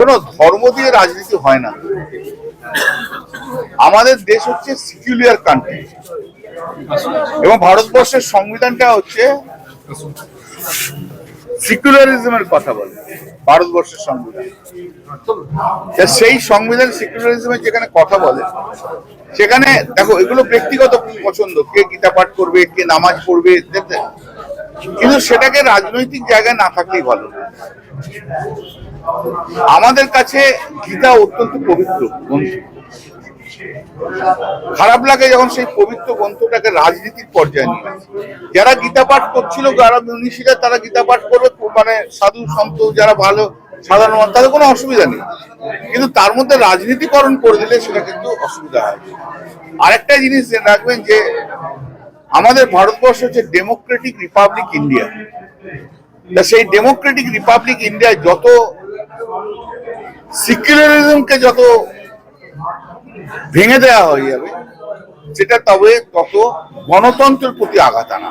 কোনো ধর্ম দিয়ে রাজনীতি হয় না। আমাদের দেশ হচ্ছে সিকিউলিয়ার কান্ট্রি এবং ভারতবর্ষের সংবিধানটা হচ্ছে সিকুলারিজমের কথা বলে, ভারতবর্ষের সংবিধান। সেই সংবিধান সিকুলারিজমের যেখানে কথা বলে, সেখানে দেখো এগুলো ব্যক্তিগত পছন্দ, কে গীতা পাঠ করবে, কে নামাজ পড়বে কিন্তু সেটাকে রাজনৈতিক জায়গায় না থাকলেই ভালো। আমাদের কাছে গীতা অত্যন্ত পবিত্র গ্রন্থ। খারাপ লাগে যখন সেই পবিত্র গ্রন্থটাকে রাজনীতির পর্যায়ে নিয়ে যারা গীতা পাঠ করছিল, যারা মনীষীরা, তারা গীতা পাঠ করবে মানে সাধু সন্ত, যারা ভালো সাধারণ মানুষ, তাদের কোনো অসুবিধা নেই। কিন্তু তার মধ্যে রাজনীতিকরণ করে দিলে সেটা কিন্তু অসুবিধা হয়। আরেকটা জিনিস জেনে রাখবেন যে আমাদের ভারতবর্ষ হচ্ছে ডেমোক্রেটিক রিপাবলিক ইন্ডিয়া তা সেই ডেমোক্রেটিক রিপাবলিক ইন্ডিয়ায় যত সিকুলারিজমকে যত ভেঙে দেওয়া হয়ে যাবে, সেটা তবে তত গণতন্ত্রের প্রতি আঘাত আনা।